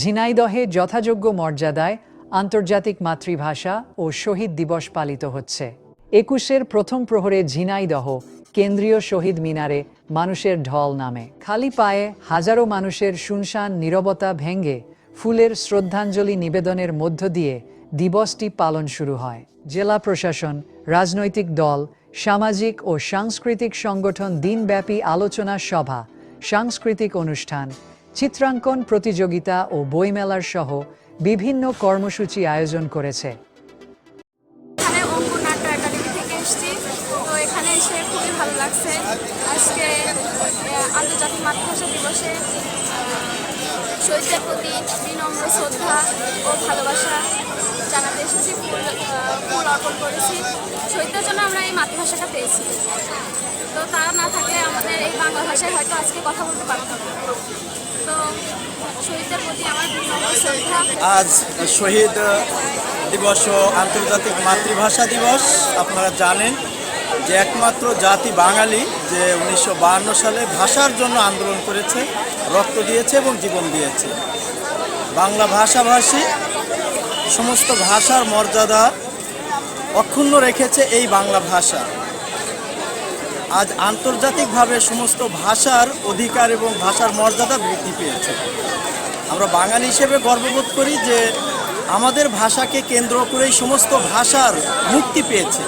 ঝিনাইদহে যথাযোগ্য মর্যাদায় আন্তর্জাতিক মাতৃভাষা ও শহীদ দিবস পালিত হচ্ছে। একুশের প্রথম প্রহরে ঝিনাইদহ, কেন্দ্রীয় শহীদ মিনারে মানুষের ঢল নামে। খালি পায়ে হাজারো মানুষের শুনশান নীরবতা ভেঙ্গে ফুলের শ্রদ্ধাঞ্জলি নিবেদনের মধ্য দিয়ে দিবসটি পালন শুরু হয়। জেলা প্রশাসন, রাজনৈতিক দল, সামাজিক ও সাংস্কৃতিক সংগঠন দিনব্যাপী আলোচনা সভা, সাংস্কৃতিক অনুষ্ঠান চিত্রাঙ্কন প্রতিযোগিতা ও বইমেলার সহ বিভিন্ন কর্মসূচি আয়োজন করেছে। তো তো না আমাদের এই বাংলা ভাষায় হয়তো আজকে কথা বলতে পারতাম আজ শহীদ দিবস ও আন্তর্জাতিক মাতৃভাষা দিবস, আপনারা জানেন যে একমাত্র জাতি বাঙালি যে উনিশশো সালে ভাষার জন্য আন্দোলন করেছে, রক্ত দিয়েছে এবং জীবন দিয়েছে। বাংলা ভাষাভাষী সমস্ত ভাষার মর্যাদা অক্ষুণ্ণ রেখেছে এই বাংলা ভাষা। আজ আন্তর্জাতিকভাবে সমস্ত ভাষার অধিকার এবং ভাষার মর্যাদা বৃদ্ধি পেয়েছে। আমরা বাঙালি হিসেবে গর্ববোধ করি যে আমাদের ভাষাকে কেন্দ্র করেই সমস্ত ভাষার মুক্তি পেয়েছে।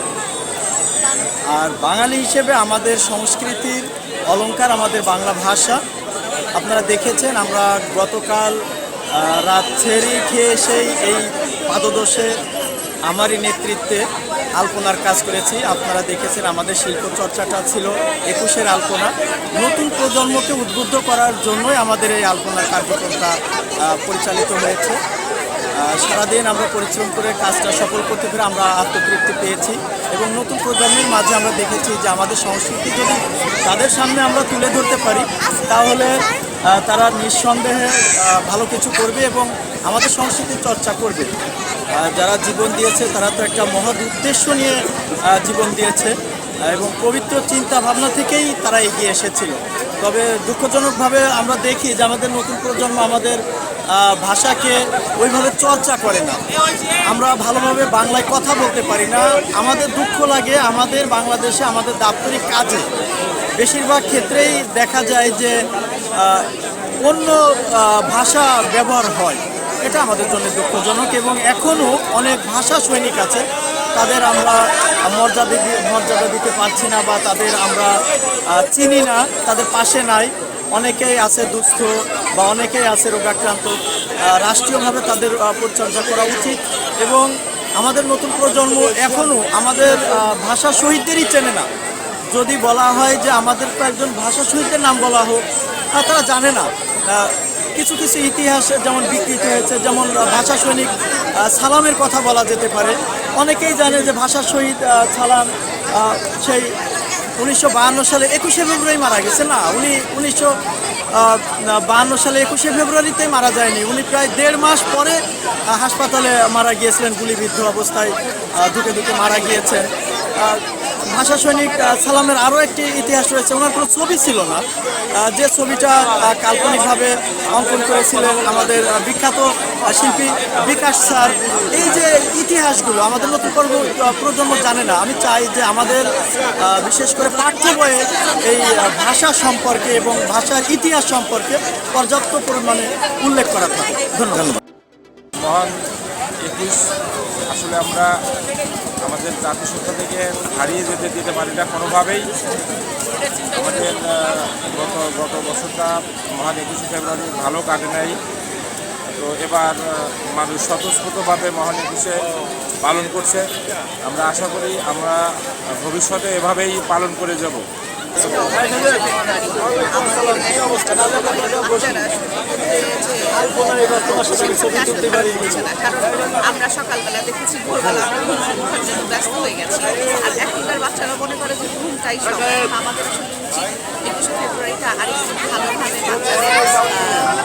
আর বাঙালি হিসেবে আমাদের সংস্কৃতির অলংকার আমাদের বাংলা ভাষা। আপনারা দেখেছেন আমরা গতকাল রাত ছেড়ে খেয়ে সেই এই পাদদোষে আমারই নেতৃত্বে আলপনার কাজ করেছি। আপনারা দেখেছেন আমাদের শিল্প চর্চাটা ছিল একুশের আলপনা। নতুন প্রজন্মকে উদ্বুদ্ধ করার জন্যই আমাদের এই আলপনার কার্যক্রমটা পরিচালিত হয়েছে। সারাদিন আমরা পরিশ্রম করে কাজটা সফল করতে পেরে আমরা আত্মতৃপ্তি পেয়েছি এবং নতুন প্রজন্মের মাঝে আমরা দেখেছি যে আমাদের সংস্কৃতি যদি তাদের সামনে আমরা তুলে ধরতে পারি, তাহলে তারা নিঃসন্দেহে ভালো কিছু করবে এবং আমাদের সংস্কৃতির চর্চা করবে। যারা জীবন দিয়েছে, তারা তো একটা মহৎ উদ্দেশ্য নিয়ে জীবন দিয়েছে। এবং পবিত্র চিন্তা ভাবনা থেকেই তারা এগিয়ে এসেছিল। তবে দুঃখজনকভাবে আমরা দেখি যে আমাদের নতুন প্রজন্ম আমাদের ভাষাকে ওইভাবে চর্চা করে না। আমরা ভালোভাবে বাংলায় কথা বলতে পারি না। আমাদের দুঃখ লাগে আমাদের বাংলাদেশে আমাদের দাপ্তরিক কাজে। বেশিরভাগ ক্ষেত্রেই দেখা যায় যে অন্য ভাষা ব্যবহার হয়। এটা আমাদের জন্য দুঃখজনক এবং এখনও অনেক ভাষা সৈনিক আছে। তাদের আমরা মর্যাদা দি- মর্যাদা দিতে পারছি না বা তাদের আমরা চিনি না, তাদের পাশে নাই। অনেকেই আছে দুস্থ বা অনেকেই আছে রোগাক্রান্ত। রাষ্ট্রীয়ভাবে তাদের পরিচর্যা করা উচিত এবং আমাদের নতুন প্রজন্ম এখনও আমাদের ভাষা শহীদদেরই চেনে না। যদি বলা হয় যে আমাদের কয়েকজন ভাষা শহীদদের নাম বলা হোক, তা তারা জানে না। কিছু কিছু ইতিহাস যেমন বিকৃত হয়েছে, যেমন ভাষা সৈনিক সালামের কথা বলা যেতে পারে। অনেকেই জানে যে ভাষা শহীদ সালাম সেই উনিশশো বাহান্ন সালে একুশে ফেব্রুয়ারি মারা গেছে না? উনি উনিশশো বাহান্ন সালে একুশে ফেব্রুয়ারিতে মারা যায়নি। উনি প্রায় দেড় মাস পরে হাসপাতালে মারা গিয়েছিলেন, গুলিবিদ্ধ অবস্থায় ধুকে ধুকে মারা গিয়েছেন। ভাষা সৈনিক সালামের আরও একটি ইতিহাস রয়েছে। ওনার কোনো ছবি ছিল না। যে ছবিটা কাল্পনিকভাবে অঙ্কন করেছিলেন আমাদের বিখ্যাত শিল্পী বিকাশ স্যার, এই যে ইতিহাসগুলো আমাদের নতুন প্রজন্ম- জানে না। আমি চাই যে আমাদের বিশেষ করে পাঠ্য বইয়ে এই ভাষা সম্পর্কে এবং ভাষার ইতিহাস সম্পর্কে পর্যাপ্ত পরিমাণে উল্লেখ করা থাকে। ধন্যবাদ। মহান আসলে আমরা আমাদের জাতিসত্তা থেকে হারিয়ে যেতে দিতে পারি না কোনোভাবেই আমাদের গত গত বছরটা মহান একুশে ফেব্রুয়ারি ভালো কাটে নাই। তো এবার মানুষ স্বতঃস্ফূর্তভাবে মহান একুশে পালন করছে। আমরা আশা করি আমরা ভবিষ্যতে এভাবেই পালন করে যাব। আমরা সকালবেলা দেখেছি, ভোরবেলা হয়ে গেছি। আর এখনকার বাচ্চারা মনে করে যে ঘুমটাই সব। আমাদের আসলে উচিত একুশে ফেব্রুয়ারিটা আরেকটু ভালোভাবে বাচ্চাদের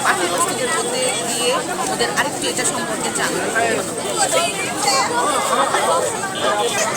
পাঠ্যপুস্তকের মধ্যে দিয়ে ওদের আরেকটু এটা সম্পর্কে জানানো